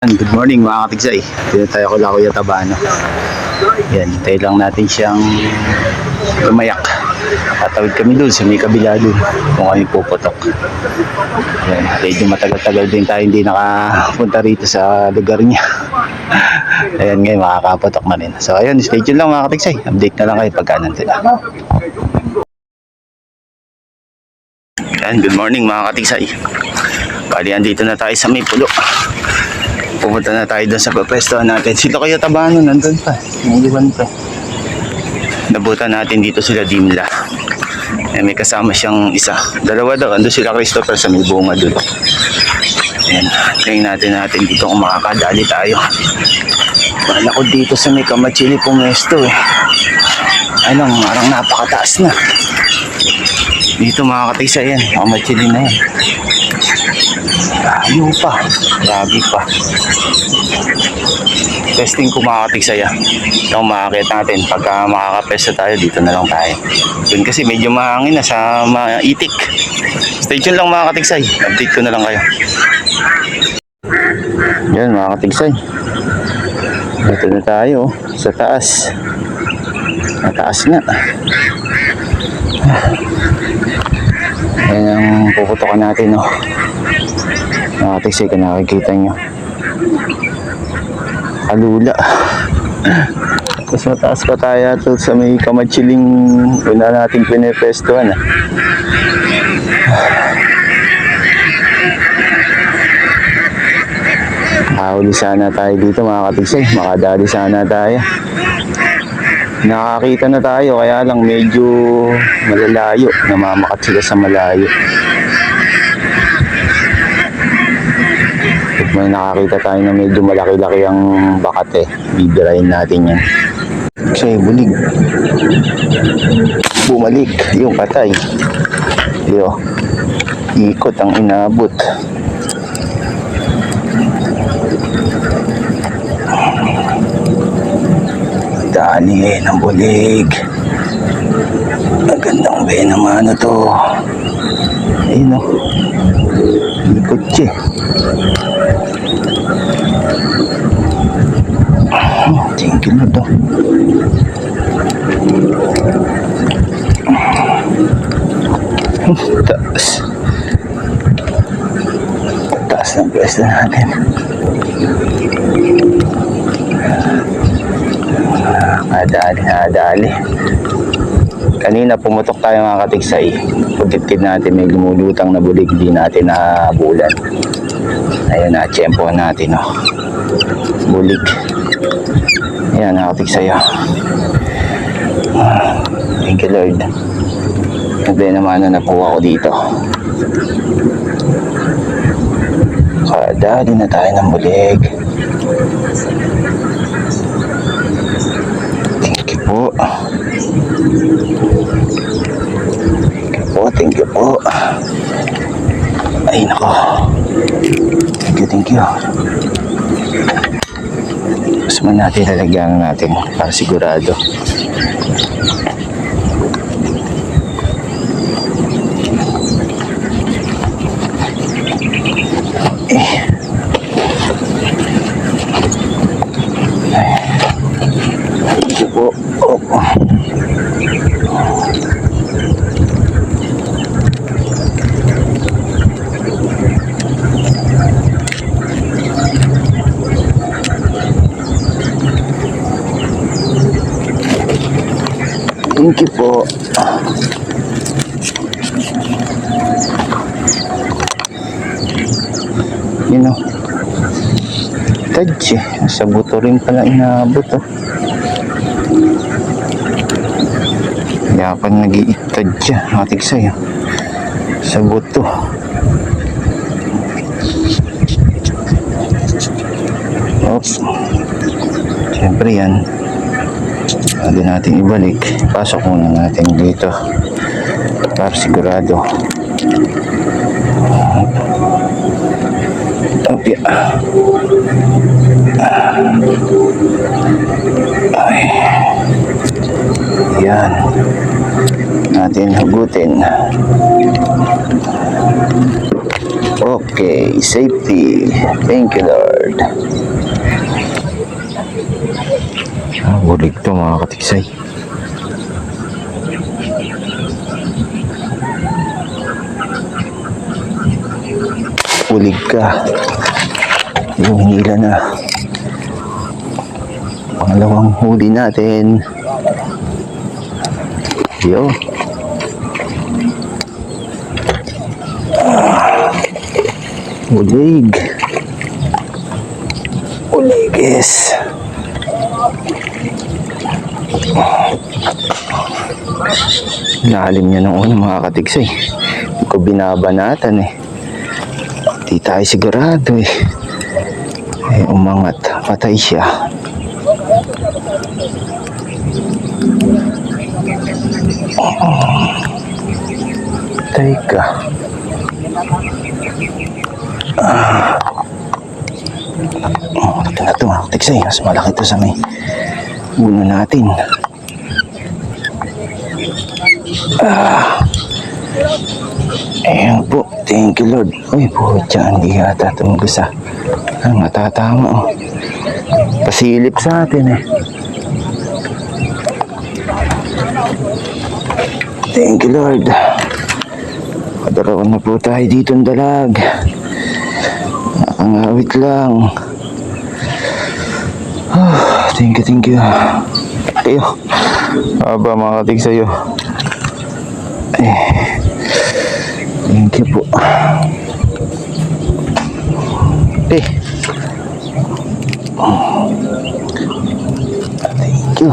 Good morning mga katigsay. Dito tayo ko lang Kuya Tabano. Yan, tayo lang natin siyang tumayak. Tatawid kami doon sa may kabila doon kung kami puputok. Yan, medyo matagal-tagal din tayo hindi nakapunta rito sa lugar niya. Ayan ngayon makakaputok na rin. So ayun, stay tuned lang mga katigsay. Update na lang kayo pagka nandun. Yan, good morning mga katigsay. Bali, andito na tayo sa may pulo pumunta na tayo doon sa pwesto natin. Sila kayo tabano, nandun pa. Nandun pa. Nabutan natin dito sila Dimla. Eh, may kasama siyang isa. Dalawa daw, ando sila Christopher sa may bunga doon. Ayan, tingin natin natin dito kung makakadali tayo. Wala ko dito sa may kamachili pumesto eh. Ano, marang napakataas na. Dito mga katisa yan, kamachili na yan. Layo pa. Grabe pa. Testing ko makakatig saya. Ito makakit natin. Pagka makakapesta tayo, dito na lang tayo. Yun kasi medyo mahangin na sa maitik. Stay tuned lang mga katigsay. Update ko na lang kayo. Yan mga katigsay. Dito na tayo sa taas. Mataas nga. Yan ang puputokan natin, no. Mga kung nakikita nyo. Kalula. Tapos mataas pa tayo ito sa may kamachiling una nating pinepestuhan. Ah. Nakahuli sana tayo dito mga katigsay. Makadali sana tayo. Nakakita na tayo kaya lang medyo malalayo. Namamakat sila sa malayo. May nakakita tayo na medyo malaki-laki ang bakat eh, bibirahin natin yan. Kasi bulig. Bumalik yung patay. Yo. Ikot ang inabot. Dali eh, ng bulig. Magandang be naman na to. Ayun o. Ikot siya. Tingin na daw. Taas. Taas ng pwesto natin. Nadali, nadali. Kanina pumutok tayo mga katiksay. Pagkitid natin may lumulutang na bulig, hindi natin nabulan. Ayan na, tiyempo natin, oh. Bulig. Ayan, nakatiksay, oh. Ah, Thank you, Lord. Sabi naman na napuha ko dito. Kadali na tayo ng bulig. Thank you po. Thank you po, thank you po. Ay, nako. Thank you, thank you. Mas man natin lalagyan natin para sigurado. Eh. Thank you po. Opo. Thank you po. Yun o. Tadji. Sa buto rin pala inaabot o. Kaya pa nag-iitad siya. Matik sa'yo. Sa buto. Oops. Siyempre yan. Pwede natin ibalik. Pasok muna natin dito. Para sigurado. Opya. Ay. Yan. Natin hugutin. Okay, safety. Thank you, Lord. Ah, bulig to mga katiksay. Bulig ka. Yung hila na. Pangalawang huli natin. Yo. Bulig. Buligis. Lalim niya ng una mga katigsay. Hindi ko binabanatan eh. Di tayo sigurado eh. Eh, umangat. Patay siya. Teka. Oh, ito na to. Tiksay, mas malaki to sa may ulo natin. Ah. Ayan po. Thank you, Lord. Uy, po, dyan. Hindi yata tumagos ah. Ah, matatama oh. Pasilip sa atin eh. Thank you, Lord. Kadarawan na po tayo dito ng dalag. Nakangawit lang. Ah, thank you, thank you. Kayo. Aba, mga katig sa'yo. Eh, thank you po. Eh. Thank you.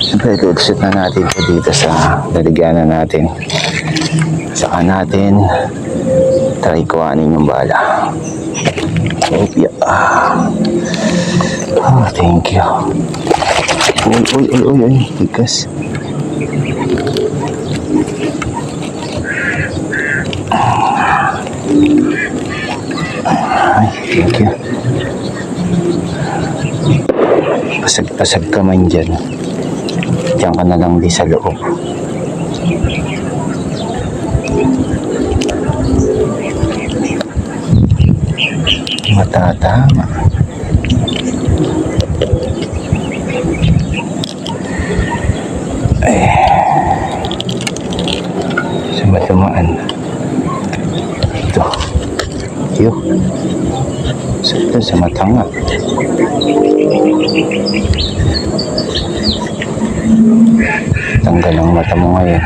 Siyempre, i-set na natin ito dito sa daligyanan natin. Saka natin try kuhanin yung bala. Opya. Ah, thank you. Uy, uy, uy, uy, uy, tikas. You. Pasag-pasag ka man dyan. Diyan ka na lang di sa loob. Matatama. Eh. Sa matamaan. Ito. Ito, sa. Tanggal ang mata mo ngayon.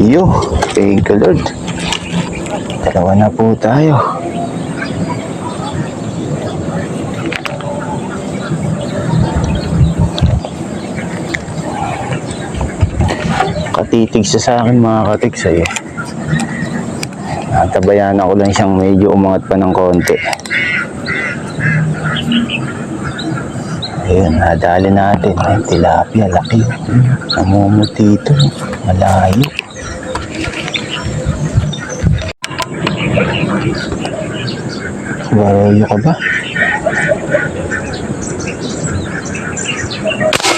Yo, thank you Lord. Dalawa na po tayo. Katitig sa akin mga katig sa'yo. Natabayan ako lang siyang medyo umangat pa ng konti. Ayun, nadali natin. Ay, tilapia, laki. Namumuti ito. Malayo. Baroyo ka ba?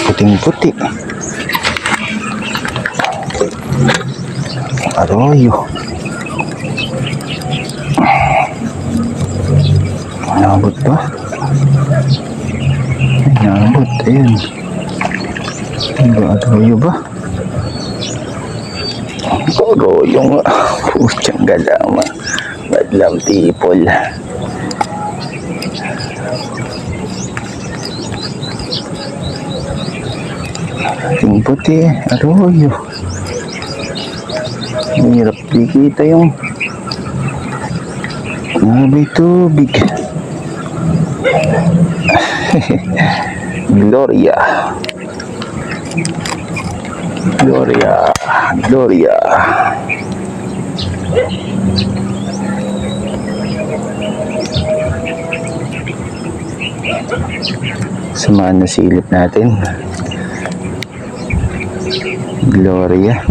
Puting-puti. Arroyo. Nabot ba? Nabot. Ayun. Ano ba? Arroyo ba? Arroyo nga. Putyang galama. Badlam people. Ating puti, arroyo. Mahirap di kita yung Grabe tubig. Gloria. Gloria. Gloria. Samahan na silip natin. Gloria.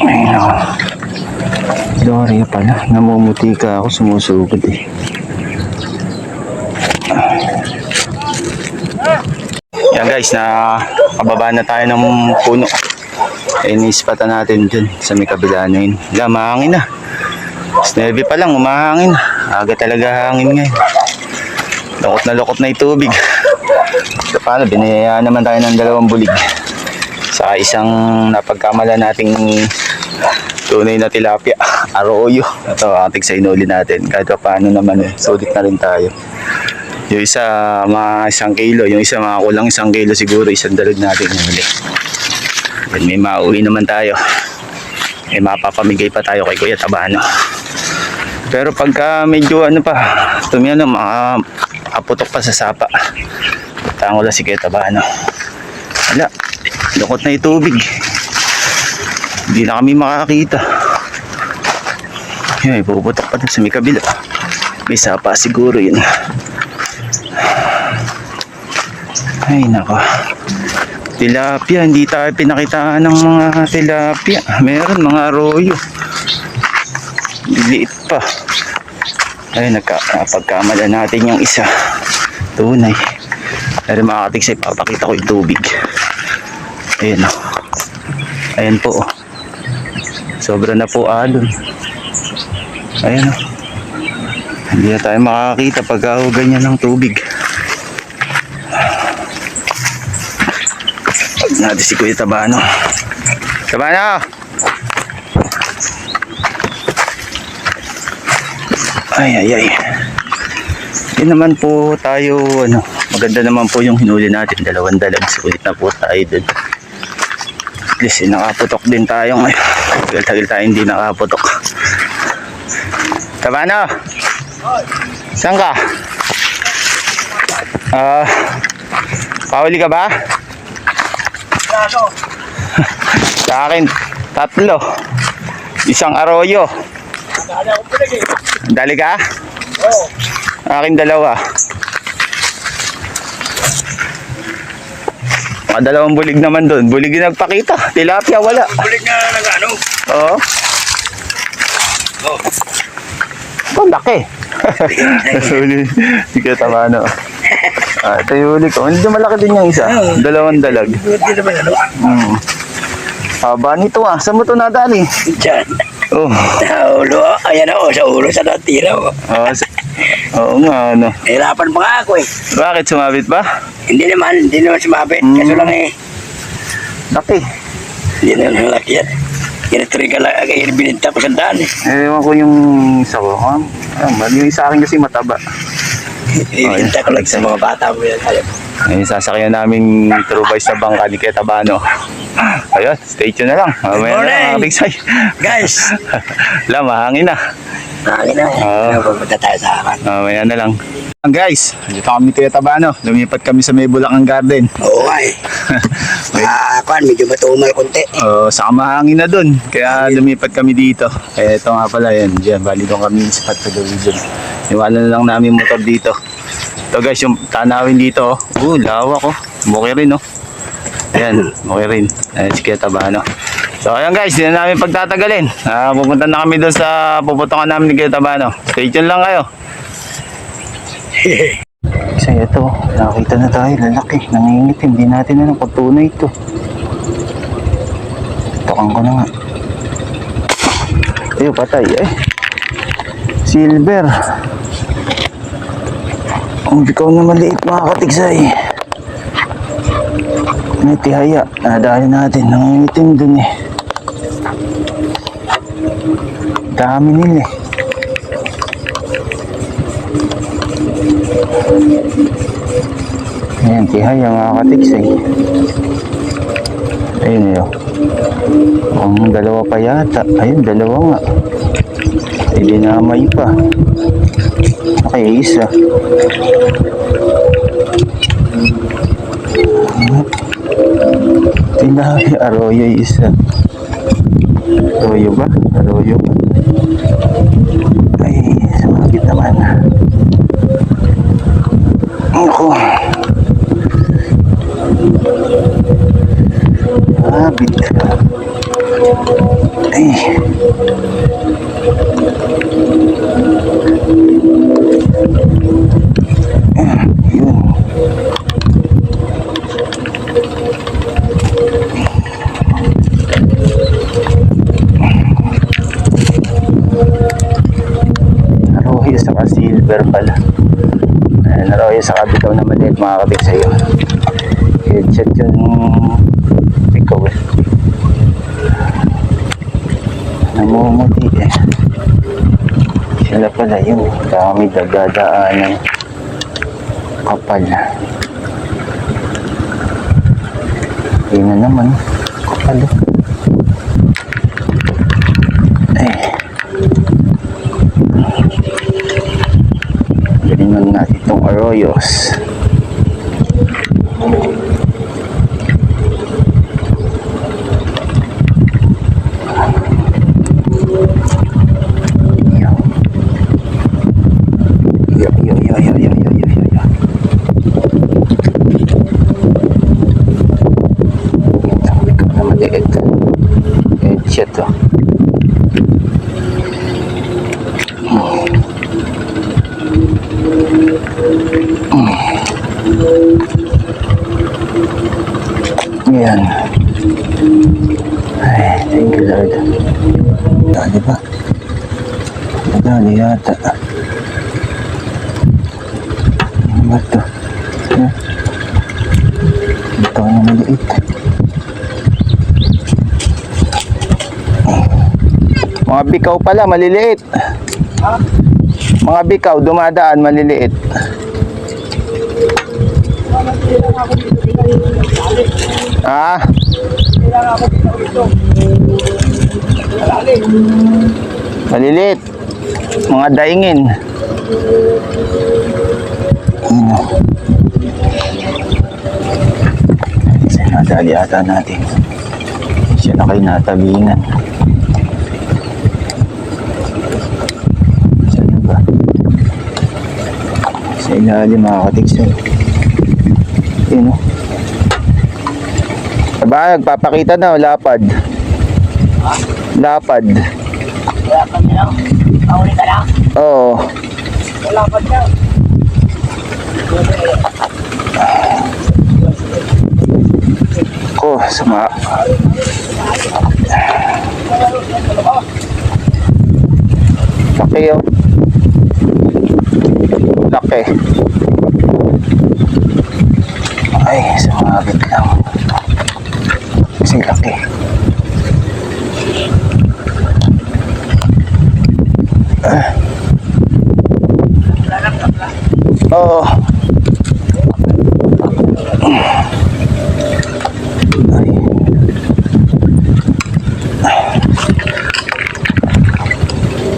Ayun. Gloria pala. Namumuti ka ako. Sumusugod eh. Yan guys. Na pababa na tayo ng puno. Eh, nispatan natin dun sa may kabila na yun. Wala, mahangin na. Pa lang, umahangin. Aga talaga hangin ngayon. Lokot na lokot na itubig. So, paano, binayayaan naman tayo ng dalawang bulig. Sa isang napagkamala nating tunay na tilapia, arroyo. Ito, ating sa inuli natin. Kahit pa paano naman eh, sulit na rin tayo. Yung isa, mga isang kilo. Yung isa, mga kulang isang kilo siguro. Isang dalog natin nahuli. Then may mauwi naman tayo. May mapapamigay pa tayo kay Kuya Tabano. Pero pagka medyo ano pa, tumiyano, mga kaputok pa sa sapa. Tango lang si Kuya Tabano. Wala, lukot na yung tubig. Hindi na kami makakita. Yun, puputok pa sa may kabila. May sapa siguro yun. Ay, nako. Tilapia, hindi tayo pinakitaan ng mga tilapia. Meron mga arroyo. Liit pa. Ay, nagka, napagkamala natin yung isa. Tunay. Pero makakatig sa ipapakita ko yung tubig. Ayan o. Ayan po o. Sobra na po alon. Ayan o. Hindi na tayo makakita pag uh, ganyan ng tubig. Pag si Kuya Tabano. Tabano! Ay, ay, ay. Yun naman po tayo, ano, maganda naman po yung hinuli natin. Dalawang dalag, sulit na po tayo dun. At least, eh, nakaputok din tayo ngayon. Tagal-tagal tayo hindi nakaputok. Tabano! Saan ka? Ah, pahuli ka ba? Sa akin, tatlo. Isang arroyo. Dali ka? Oo. Akin dalawa. Mga dalawang bulig naman doon. Bulig yung nagpakita. Tilapia, wala. Balik na ng ano? Oo. Oh. Ito, laki. Hindi ka tama, no? Ah, ito yung huli ko. Hindi malaki din yung isa. Dalawang dalag. Hindi naman ano? Hmm. Haba nito ah. Saan mo ito nadali? Diyan. Oh. Sa ulo. Ayan ako, sa ulo, sa natira ko. Oo, s- Oo nga, ano. Hirapan pa nga ako eh. Bakit sumabit ba? Hindi naman, hindi naman sumabit. Mm. Kaso lang eh, Laki. hindi naman laki yan. Kinatry ka lang, kaya bininta ko sa daan eh. Eh, ewan ko yung isa ko. Ha? Ah, yung sa akin kasi mataba. Bininta ko lang sa mga bata mo yan. Ayun, sasakyan namin true boys na bangka ni Kuya Tabano. Ayun, stay tuned na lang. Mamaya na morning. mga big say. Guys, Wala, mahangin na. nakakit na. Ano, Pupunta tayo sa akin. Mamaya na lang. Guys, dito kami ni Kuya Tabano. Lumipat kami sa may Bulacan Garden. Oo eh. Ah, kwan, medyo matumal konti. Oh, saka mahangin na dun. Kaya lumipat kami dito. Eh, ito nga pala yan. Diyan, bali doon kami sa sa gawin dun. Iwala na lang namin motor dito. Ito guys, yung tanawin dito. Oh, uh, lawak oh. Muki rin oh. Ayan, muki rin. Ayan, si Tabano. So, ayan guys, hindi na namin pagtatagalin. Ah, pupunta na kami doon sa puputungan namin ni Kuya Tabano. Stay tuned lang kayo. Kasi ito, nakita na tayo, lalaki, nangingit, hindi natin alam kung tunay ito. Tokan ko na nga. Ayun, patay eh. Silver. Ang bikaw na maliit mga katigsay. May tihaya. Nadali natin. Nangingitim dun eh. Dami nila eh. Ayan, tihaya mga katigsay. Ayun yun. Ang dalawa pa yata. Ayun, dalawa nga. Ay, dinamay pa. Okay, isa. Tinabi, arroyo yung isa. Arroyo ba? Arroyo. Ay, sumabit naman. Ako. Sumabit. Ay. Yun. Arohi sa silver pala. Ayan, arohi sa kabitaw na maliit mga kabig sa'yo. Headset yun ikaw eh. Namumuti eh. Sila pala yun. Dami dadadaanan. Kapal. Yun na naman. Kapal. Eh. Galingan natin itong arroyos. Ba ito? Ano? Ito na maliit. Mga bikaw pala, maliliit. Mga bikaw, dumadaan, maliliit. Ah, maliliit. Mga daingin. Ano? Sinadali ata natin. Siya na kayo natabingan. Saan ba? Sa ilalim mga katiksan. Yun o. Aba, nagpapakita na, oh, lapad. Lapad. Wala pa nila. Mahuli ka lang. Oo. Wala pa niya. Ko, sama. Laki oh. Laki. Ay, sumabit lang. Kasi laki. Ah. Oo.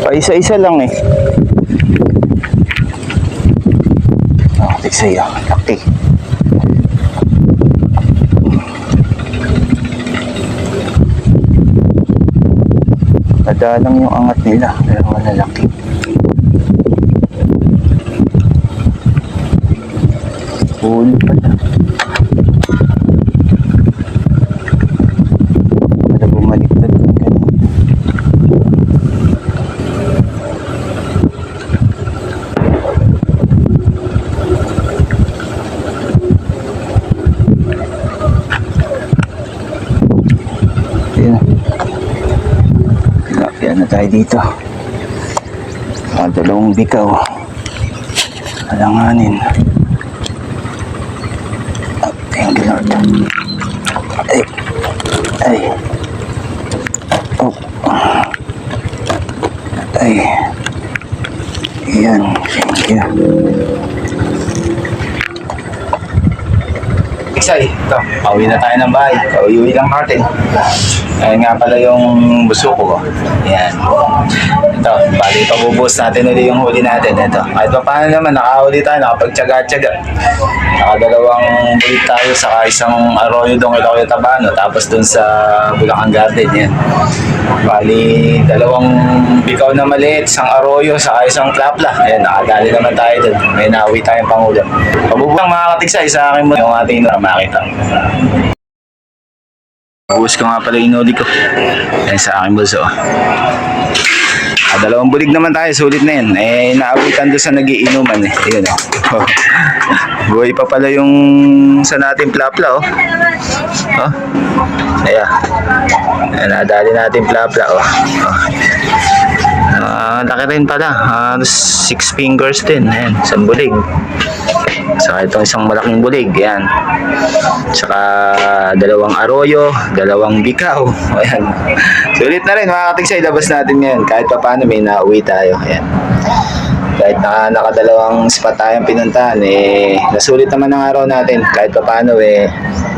Ay. Pa-isa-isa lang eh. Oh, tigsa yun. Laki. Madalang yung angat nila, pero malalaki. Huli pala. Wala bumaliktad ng ganun. Yun. Tilapia na tayo dito. Mga dalawang bikaw. Alanganin. Oh, thank you Lord. Ay. Ay. Oh. Ay. Yan. Thank you. Isay, ito. Pauwi na tayo ng bahay. Pauwi lang natin. Ayan nga pala yung buso ko. Ayan. Ito, bali pabubuhos natin ulit yung huli natin. Ito. Kahit pa paano naman, nakahuli tayo, nakapagtsaga-tsaga. Nakadalawang bulit tayo sa isang arroyo doon kay Loyo Tabano. Tapos doon sa Bulacan Garden. Yan. Bali, dalawang bikaw na maliit, isang arroyo, sa isang klapla. Ayan, nakadali naman tayo doon. May nawi tayong pangulam. Pabubuhang mga katiksay sa akin mo yung ating makita. Buhos ko nga pala inuli ko. Ayan sa aking bulso. Ah, dalawang bulig naman tayo, sulit na yun. Eh, naabutan doon sa nagiinuman eh. Yun oh. Buhay pa pala yung sa natin plapla oh. Oh. Ayan. Ayan, nadali natin plapla oh. oh. Ah, laki rin pala. Ah, six fingers din. Ayan, isang bulig. Saka itong isang malaking bulig. Ayan. Saka dalawang arroyo, dalawang bikaw. Ayan. Sulit na rin mga katigsay. Labas natin ngayon. Kahit pa paano may nauwi tayo. Ayan. Kahit na nakadalawang spot tayong pinuntahan, eh, nasulit naman ang araw natin. Kahit pa paano, eh,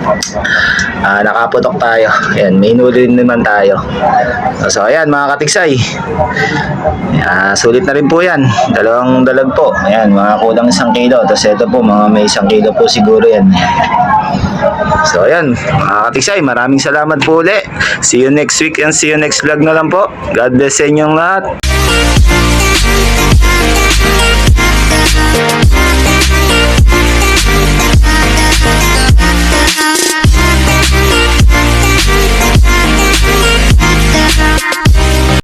uh, nakaputok tayo. Ayan may hinuli naman tayo. So ayan mga katiksay. Uh, sulit na rin po yan. Dalawang dalag po. Ayan mga kulang isang kilo. Tapos ito po mga may isang kilo po siguro yan. So ayan mga katiksay maraming salamat po ulit. See you next week and see you next vlog na lang po. God bless sa inyong lahat.